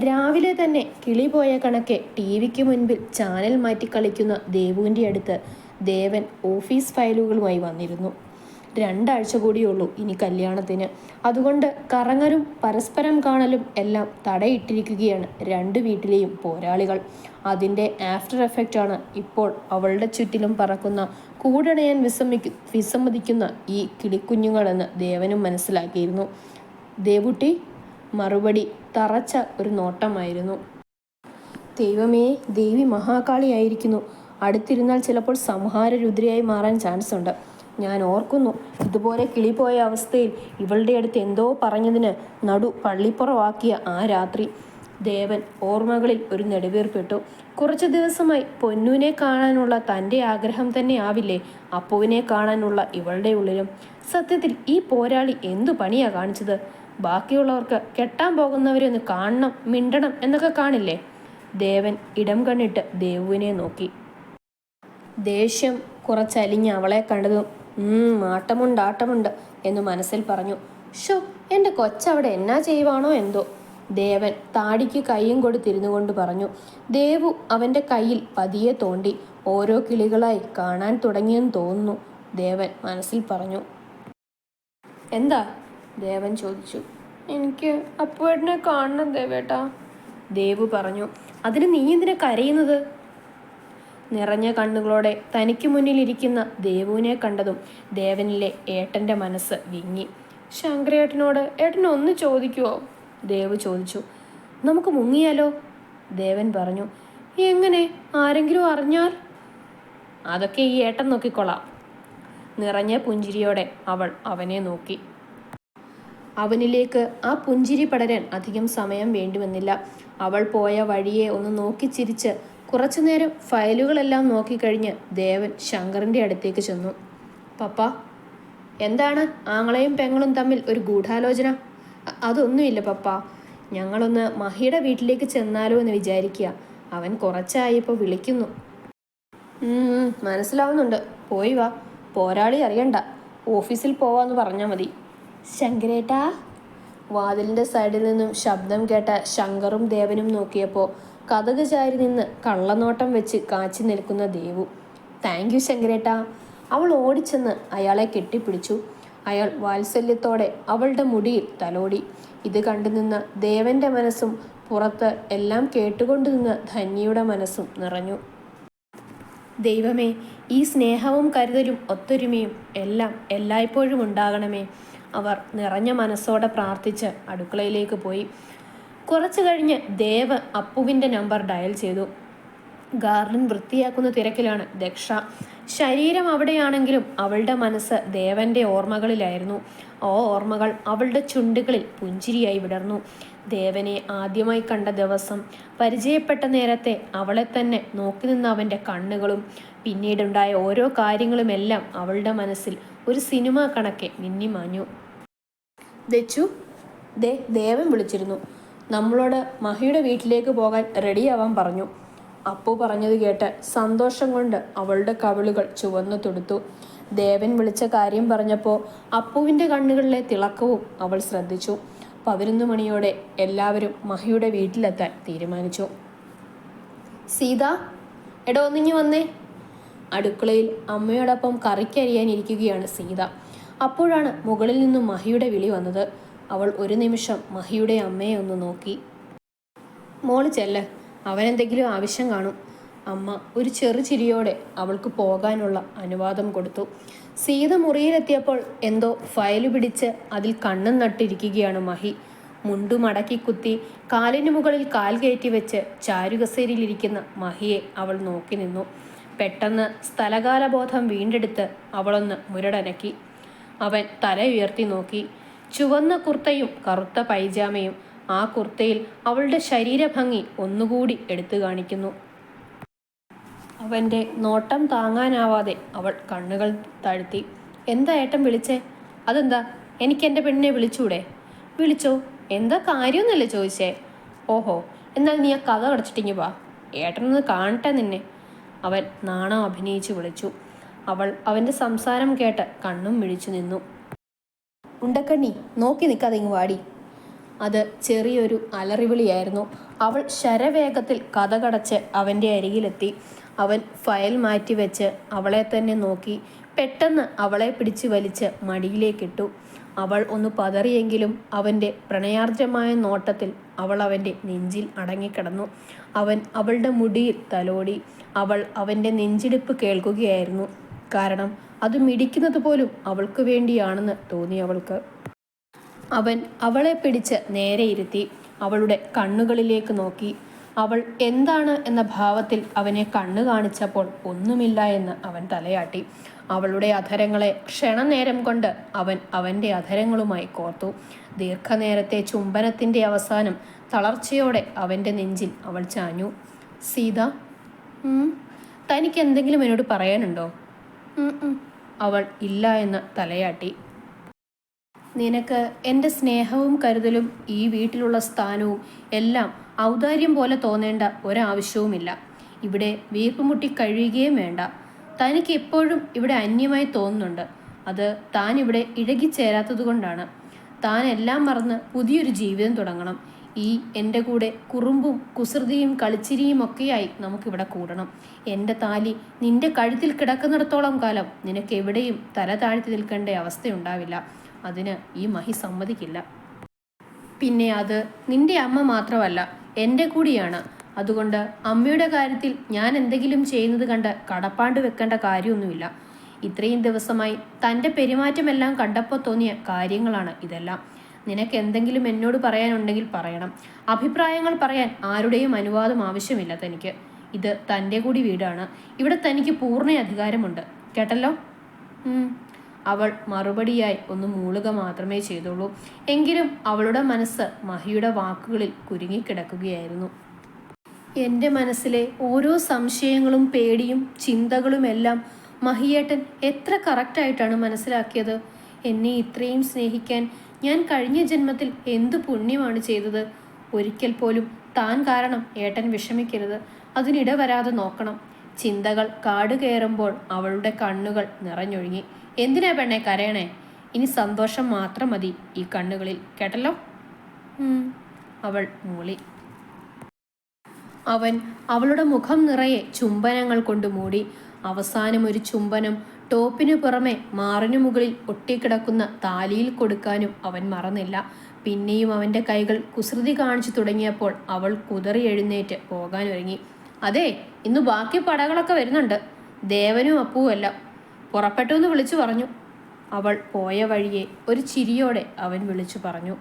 രാവിലെ തന്നെ കിളി പോയ കണക്കെ ടി വിക്ക് മുൻപിൽ ചാനൽ മാറ്റി കളിക്കുന്ന ദേവുവിന്റെ അടുത്ത് ദേവൻ ഓഫീസ് ഫയലുകളുമായി വന്നിരുന്നു. രണ്ടാഴ്ച കൂടിയുള്ളൂ ഇനി കല്യാണത്തിന്. അതുകൊണ്ട് കറങ്ങലും പരസ്പരം കാണലും എല്ലാം തടയിട്ടിരിക്കുകയാണ് രണ്ട് വീട്ടിലെയും പോരാളികൾ. അതിന്റെ ആഫ്റ്റർ എഫക്റ്റാണ് ഇപ്പോൾ അവളുടെ ചുറ്റിലും പറക്കുന്ന കൂടണയാൻ വിസമ്മിക്കു വിസമ്മതിക്കുന്ന ഈ കിളിക്കുഞ്ഞുങ്ങളെന്ന് ദേവനും മനസ്സിലാക്കിയിരുന്നു. ദേവുട്ടി മറുപടി തറച്ച ഒരു നോട്ടമായിരുന്നു. ദൈവമേ ദേവി മഹാകാളിയായിരിക്കുന്നു. അടുത്തിരുന്നാൽ ചിലപ്പോൾ സംഹാര രുദ്രയായി മാറാൻ ചാൻസ് ഉണ്ട് ഞാൻ ഓർക്കുന്നു ഇതുപോലെ കിളിപോയ അവസ്ഥയിൽ ഇവളുടെ അടുത്ത് എന്തോ പറഞ്ഞതിന് നടു പള്ളിപ്പുറവാക്കിയ ആ രാത്രി. ദേവൻ ഓർമ്മകളിൽ ഒരു നെടുവീർപ്പിട്ടു. കുറച്ചു ദിവസമായി പൊന്നുവിനെ കാണാനുള്ള തന്റെ ആഗ്രഹം തന്നെ ആവില്ലേ? അപ്പുവിനെ കാണാനുള്ള ഇവളുടെ ഉള്ളിലും. സത്യത്തിൽ ഈ പോരാളി എന്തു പണിയാ കാണിച്ചത്? ബാക്കിയുള്ളവർക്ക് കെട്ടാൻ പോകുന്നവരെ ഒന്ന് കാണണം മിണ്ടണം എന്നൊക്കെ കാണില്ലേ? ദേവൻ ഇടം കണ്ണിട്ട് ദേവുവിനെ നോക്കി. ദേഷ്യം കുറച്ചലിഞ്ഞ് അവളെ കണ്ടതും "ഉം, ആട്ടമുണ്ട് ആട്ടമുണ്ട് എന്ന് മനസ്സിൽ പറഞ്ഞു. ഷോ എന്റെ കൊച്ചവിടെ എന്നാ ചെയ്യുവാണോ എന്തോ? ദേവൻ താടിക്ക് കൈയും കൊടുത്തിരുന്നു കൊണ്ട് പറഞ്ഞു. ദേവു അവന്റെ കയ്യിൽ പതിയെ തോണ്ടി ഓരോ കിളികളായി കാണാൻ തുടങ്ങിയെന്ന് തോന്നുന്നു. ദേവൻ മനസ്സിൽ പറഞ്ഞു. എന്താ? ദേവൻ ചോദിച്ചു. എനിക്ക് അപ്പുവേട്ടനെ കാണണം ദേവേട്ടാ. ദേവ് പറഞ്ഞു അതിന് നീ എന്തിനാ കരയുന്നത്? നിറഞ്ഞ കണ്ണുകളോടെ തനിക്ക് മുന്നിലിരിക്കുന്ന ദേവുവിനെ കണ്ടതും ദേവനിലെ ഏട്ടന്റെ മനസ്സ് വിങ്ങി. ശങ്കരേട്ടനോട് ഏട്ടൻ ഒന്ന് ചോദിക്കുവോ? ദേവ് ചോദിച്ചു. നമുക്ക് മുങ്ങിയാലോ? ദേവൻ പറഞ്ഞു. എങ്ങനെ? ആരെങ്കിലും അറിഞ്ഞാൽ? അതൊക്കെ ഈ ഏട്ടൻ നോക്കിക്കൊള്ളാം. നിറഞ്ഞ പുഞ്ചിരിയോടെ അവൾ അവനെ നോക്കി. അവനിലേക്ക് ആ പുഞ്ചിരി പടരാൻ അധികം സമയം വേണ്ടിവന്നില്ല. അവൾ പോയ വഴിയെ ഒന്ന് നോക്കി ചിരിച്ച് കുറച്ചുനേരം ഫയലുകളെല്ലാം നോക്കിക്കഴിഞ്ഞ് ദേവൻ ശങ്കറിന്റെ അടുത്തേക്ക് ചെന്നു. പപ്പ എന്താണ് ആങ്ങളെയും പെങ്ങളും തമ്മിൽ ഒരു ഗൂഢാലോചന? അതൊന്നുമില്ല പപ്പ. ഞങ്ങളൊന്ന് മഹിയുടെ വീട്ടിലേക്ക് ചെന്നാലോ എന്ന് വിചാരിക്കുക. അവൻ കുറച്ചായപ്പോൾ വിളിക്കുന്നു. ഉം, ഉം, മനസ്സിലാവുന്നുണ്ട്. പോയി വാ. പോരാളി അറിയണ്ട. ഓഫീസിൽ പോവാന്ന് പറഞ്ഞാൽ മതി. ശങ്കരേട്ടാ? വാതിലിന്റെ സൈഡിൽ നിന്നും ശബ്ദം കേട്ട ശങ്കറും ദേവനും നോക്കിയപ്പോൾ കഥക് ചാരി നിന്ന് കള്ളനോട്ടം വെച്ച് കാച്ചി നിൽക്കുന്ന ദേവു. Thank you ശങ്കരേട്ടാ. അവൾ ഓടിച്ചെന്ന് അയാളെ കെട്ടിപ്പിടിച്ചു. അയാൾ വാത്സല്യത്തോടെ അവളുടെ മുടിയിൽ തലോടി. ഇത് കണ്ടു നിന്ന ദേവന്റെ മനസ്സും പുറത്ത് എല്ലാം കേട്ടുകൊണ്ടു നിന്ന ധന്യയുടെ മനസ്സും നിറഞ്ഞു. ദൈവമേ ഈ സ്നേഹവും കരുതലും ഒത്തൊരുമയും എല്ലാം എല്ലായ്പ്പോഴും ഉണ്ടാകണമേ. അവർ നിറഞ്ഞ മനസ്സോടെ പ്രാർത്ഥിച്ച് അടുക്കളയിലേക്ക് പോയി. കുറച്ചു കഴിഞ്ഞ് ദേവ് അപ്പുവിന്റെ നമ്പർ ഡയൽ ചെയ്തു. ഗാർഡൻ വൃത്തിയാക്കുന്ന തിരക്കിലാണ് ദക്ഷ. ശരീരം അവിടെയാണെങ്കിലും അവളുടെ മനസ്സ് ദേവന്റെ ഓർമ്മകളിലായിരുന്നു. ആ ഓർമ്മകൾ അവളുടെ ചുണ്ടുകളിൽ പുഞ്ചിരിയായി വിടർന്നു. ദേവനെ ആദ്യമായി കണ്ട ദിവസം പരിചയപ്പെട്ട നേരത്തെ അവളെ തന്നെ നോക്കി നിന്ന അവന്റെ കണ്ണുകളും പിന്നീടുണ്ടായ ഓരോ കാര്യങ്ങളുമെല്ലാം അവളുടെ മനസ്സിൽ ഒരു സിനിമ കണക്കെ മിന്നിമാഞ്ഞു. ദച്ചു ദേ ദേവൻ വിളിച്ചിരുന്നു. നമ്മളോട് മഹിയുടെ വീട്ടിലേക്ക് പോകാൻ റെഡിയാവാൻ പറഞ്ഞു. അപ്പു പറഞ്ഞത് കേട്ട് സന്തോഷം കൊണ്ട് അവളുടെ കവിളുകൾ ചുവന്നു തൊടുത്തു. ദേവൻ വിളിച്ച കാര്യം പറഞ്ഞപ്പോൾ അപ്പുവിന്റെ കണ്ണുകളിലെ തിളക്കവും അവൾ ശ്രദ്ധിച്ചു. പതിനൊന്ന് മണിയോടെ എല്ലാവരും മഹിയുടെ വീട്ടിലെത്താൻ തീരുമാനിച്ചു. സീത എടോ ഒന്നിഞ്ഞു വന്നേ. അടുക്കളയിൽ അമ്മയോടൊപ്പം കറിക്കരിയാൻ ഇരിക്കുകയാണ് സീത. അപ്പോഴാണ് മുകളിൽ നിന്നും മഹിയുടെ വിളി വന്നത്. അവൾ ഒരു നിമിഷം മഹിയുടെ അമ്മയെ ഒന്ന് നോക്കി. മോൾ ചെല്ല് അവനെന്തെങ്കിലും ആവശ്യം കാണും. അമ്മ ഒരു ചെറു ചിരിയോടെ അവൾക്ക് പോകാനുള്ള അനുവാദം കൊടുത്തു. സീത മുറിയിലെത്തിയപ്പോൾ എന്തോ ഫയൽ പിടിച്ച് അതിൽ കണ്ണും നട്ടിരിക്കുകയാണ് മഹി. മുണ്ടു മടക്കി കുത്തി കാലിന് മുകളിൽ കാൽ കയറ്റി വെച്ച് ചാരുകസേരിയിലിരിക്കുന്ന മഹിയെ അവൾ നോക്കി നിന്നു. പെട്ടെന്ന് സ്ഥലകാലബോധം വീണ്ടെടുത്ത് അവളൊന്ന് മുരടനക്കി. അവൻ തല ഉയർത്തി നോക്കി. ചുവന്ന കുർത്തയും കറുത്ത പൈജാമയും ആ കുർത്തയിൽ അവളുടെ ശരീരഭംഗി ഒന്നുകൂടി എടുത്തു കാണിക്കുന്നു. അവന്റെ നോട്ടം താങ്ങാനാവാതെ അവൾ കണ്ണുകൾ താഴ്ത്തി. എന്താ ഏട്ടൻ വിളിച്ചേ? അതെന്താ? എനിക്ക് എന്റെ പെണ്ണിനെ വിളിച്ചൂടെ? വിളിച്ചോ? എന്താ കാര്യമൊന്നുമല്ലേ ചോദിച്ചേ? ഓഹോ എന്നാൽ നീ ആ കഥ അടച്ചിട്ടിങ്ങി വാ. ഏട്ടനൊന്ന് കാണട്ടെ നിന്നെ. അവൻ നാണം അഭിനയിച്ച് വിളിച്ചു. അവൾ അവന്റെ സംസാരം കേട്ട് കണ്ണും മിഴിച്ചു നിന്നു. ഉണ്ടക്കണ്ണി നോക്കി നിൽക്കാതെ വാടി. അത് ചെറിയൊരു അലറിവിളിയായിരുന്നു. അവൾ ശരവേഗത്തിൽ കഥകടച്ച് അവന്റെ അരികിലെത്തി. അവൻ ഫയൽ മാറ്റി വെച്ച് അവളെ തന്നെ നോക്കി. പെട്ടെന്ന് അവളെ പിടിച്ചു വലിച്ച് മടിയിലേക്കിട്ടു. അവൾ ഒന്ന് പതറിയെങ്കിലും അവന്റെ പ്രണയാർദ്രമായ നോട്ടത്തിൽ അവൾ അവന്റെ നെഞ്ചിൽ അടങ്ങിക്കിടന്നു. അവൻ അവളുടെ മുടിയിൽ തലോടി. അവൾ അവന്റെ നെഞ്ചിടിപ്പ് കേൾക്കുകയായിരുന്നു. കാരണം അത് മിടിക്കുന്നത് പോലും അവൾക്ക് വേണ്ടിയാണെന്ന് തോന്നി അവൾക്ക്. അവൻ അവളെ പിടിച്ച് നേരെ ഇരുത്തി അവളുടെ കണ്ണുകളിലേക്ക് നോക്കി. അവൾ എന്താണ് എന്ന ഭാവത്തിൽ അവനെ കണ്ണു കാണിച്ചപ്പോൾ ഒന്നുമില്ല എന്ന് അവൻ തലയാട്ടി. അവളുടെ അധരങ്ങളെ ക്ഷണനേരം കൊണ്ട് അവൻ അവന്റെ അധരങ്ങളുമായി കോർത്തു. ദീർഘനേരത്തെ ചുംബനത്തിന്റെ അവസാനം തളർച്ചയോടെ അവന്റെ നെഞ്ചിൽ അവൾ ചാഞ്ഞു. സീത "ഉം, തനിക്ക് എന്തെങ്കിലും എന്നോട് പറയാനുണ്ടോ. അവൾ ഇല്ല എന്ന് തലയാട്ടി. നിനക്ക് എന്റെ സ്നേഹവും കരുതലും ഈ വീട്ടിലുള്ള സ്ഥാനവും എല്ലാം ഔദാര്യം പോലെ തോന്നേണ്ട ഒരാവശ്യവുമില്ല. ഇവിടെ വീർപ്പുമുട്ടി കഴിയുകയും വേണ്ട. തനിക്ക് എപ്പോഴും ഇവിടെ അന്യമായി തോന്നുന്നുണ്ട്. അത് താൻ ഇവിടെ ഇഴകിച്ചേരാത്തത് കൊണ്ടാണ് താൻ എല്ലാം മറന്ന് പുതിയൊരു ജീവിതം തുടങ്ങണം. ഈ എന്റെ കൂടെ കുറുമ്പും കുസൃതിയും കളിച്ചിരിയും ഒക്കെയായി നമുക്കിവിടെ കൂടണം. എന്റെ താലി നിന്റെ കഴുത്തിൽ കിടക്കുന്നിടത്തോളം കാലം നിനക്ക് എവിടെയും തല താഴ്ത്തി നിൽക്കേണ്ട അവസ്ഥയുണ്ടാവില്ല. അതിന് ഈ മഹി സമ്മതിക്കില്ല. പിന്നെ അത് നിന്റെ അമ്മ മാത്രമല്ല എന്റെ കൂടിയാണ്. അതുകൊണ്ട് അമ്മയുടെ കാര്യത്തിൽ ഞാൻ എന്തെങ്കിലും ചെയ്യുന്നത് കണ്ട് കടപ്പാണ്ട് വെക്കേണ്ട കാര്യമൊന്നുമില്ല. ഇത്രയും ദിവസമായി തന്റെ പെരുമാറ്റമെല്ലാം കണ്ടപ്പോൾ തോന്നിയ കാര്യങ്ങളാണ് ഇതെല്ലാം. നിനക്ക് എന്തെങ്കിലും എന്നോട് പറയാനുണ്ടെങ്കിൽ പറയണം. അഭിപ്രായങ്ങൾ പറയാൻ ആരുടെയും അനുവാദം ആവശ്യമില്ല തനിക്ക്. ഇത് തന്റെ കൂടി വീടാണ്. ഇവിടെ തനിക്ക് പൂർണ അധികാരമുണ്ട്. കേട്ടല്ലോ. അവൾ മറുപടിയായി ഒന്ന് മൂളുക മാത്രമേ ചെയ്തുള്ളൂ. എങ്കിലും അവളുടെ മനസ്സ് മഹിയുടെ വാക്കുകളിൽ കുരുങ്ങിക്കിടക്കുകയായിരുന്നു. എന്റെ മനസ്സിലെ ഓരോ സംശയങ്ങളും പേടിയും ചിന്തകളുമെല്ലാം മഹിയേട്ടൻ എത്ര കറക്റ്റായിട്ടാണ് മനസ്സിലാക്കിയത്. എന്നെ ഇത്രയും സ്നേഹിക്കാൻ ഞാൻ കഴിഞ്ഞ ജന്മത്തിൽ എന്തു പുണ്യമാണ് ചെയ്തത്? ഒരിക്കൽ പോലും താൻ കാരണം ഏട്ടൻ വിഷമിക്കരുത്. അതിനിട വരാതെ നോക്കണം. ചിന്തകൾ കാട് കയറുമ്പോൾ അവളുടെ കണ്ണുകൾ നിറഞ്ഞൊഴുകി. എന്തിനാ പെണ്ണെ കരയണേ? ഇനി സന്തോഷം മാത്രം മതി ഈ കണ്ണുകളിൽ കേട്ടല്ലോ? അവൾ മൂളി. അവൻ അവളുടെ മുഖം നിറയെ ചുംബനങ്ങൾ കൊണ്ട് മൂടി. അവസാനം ഒരു ചുംബനം ടോപ്പിനു പുറമെ മാറിനു മുകളിൽ ഒട്ടിക്കിടക്കുന്ന താലിയിൽ കൊടുക്കാനും അവൻ മറന്നില്ല. പിന്നെയും അവന്റെ കൈകൾ കുസൃതി കാണിച്ചു തുടങ്ങിയപ്പോൾ അവൾ കുതറി എഴുന്നേറ്റ് പോകാൻ ഒരുങ്ങി. അതെ ഇന്ന് ബാക്കി പടകളൊക്കെ വരുന്നുണ്ട്. ദേവനും അപ്പുവല്ല പുറപ്പെട്ടു എന്ന് വിളിച്ചു പറഞ്ഞു. അവൾ പോയ വഴിയെ ഒരു ചിരിയോടെ അവൻ വിളിച്ചു പറഞ്ഞു.